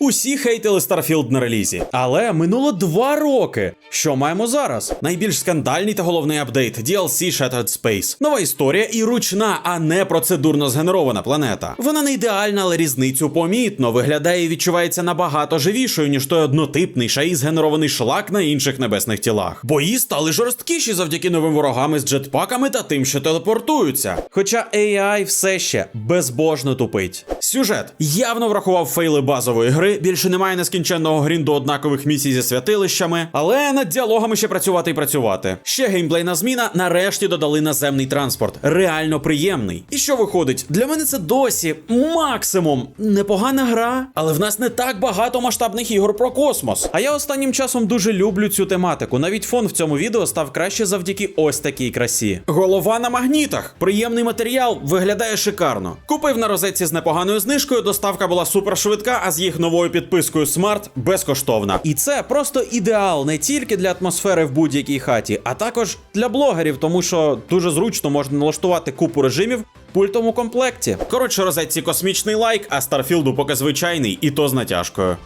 Усі хейтили Starfield на релізі, але минуло два роки. Що маємо зараз? Найбільш скандальний та головний апдейт DLC Shattered Space. Нова історія і ручна, а не процедурно згенерована планета. Вона не ідеальна, але різницю помітно виглядає і відчувається набагато живішою, ніж той однотипний шаї згенерований шлак на інших небесних тілах. Бої стали жорсткіші завдяки новим ворогам з джетпаками та тим, що телепортуються. Хоча AI все ще безбожно тупить. Сюжет явно врахував фейли базової гри. Більше немає нескінченного грінду однакових місій зі святилищами, але над діалогами ще працювати і працювати. Ще геймплейна зміна. Нарешті додали наземний транспорт. Реально приємний. І що виходить? Для мене це досі максимум непогана гра, але в нас не так багато масштабних ігор про космос. А я останнім часом дуже люблю цю тематику. Навіть фон в цьому відео став краще завдяки ось такій красі. Голова на магнітах. Приємний матеріал виглядає шикарно. Купив на розетці з непоганою знижкою. Доставка була супер швидка, а з їх новою підпискою Smart безкоштовна. І це просто ідеал не тільки для атмосфери в будь-якій хаті, а також для блогерів, тому що дуже зручно можна налаштувати купу режимів. в Пультовому комплекті. Коротше, розетці космічний лайк, а Старфілду поки звичайний, і то з натяжкою.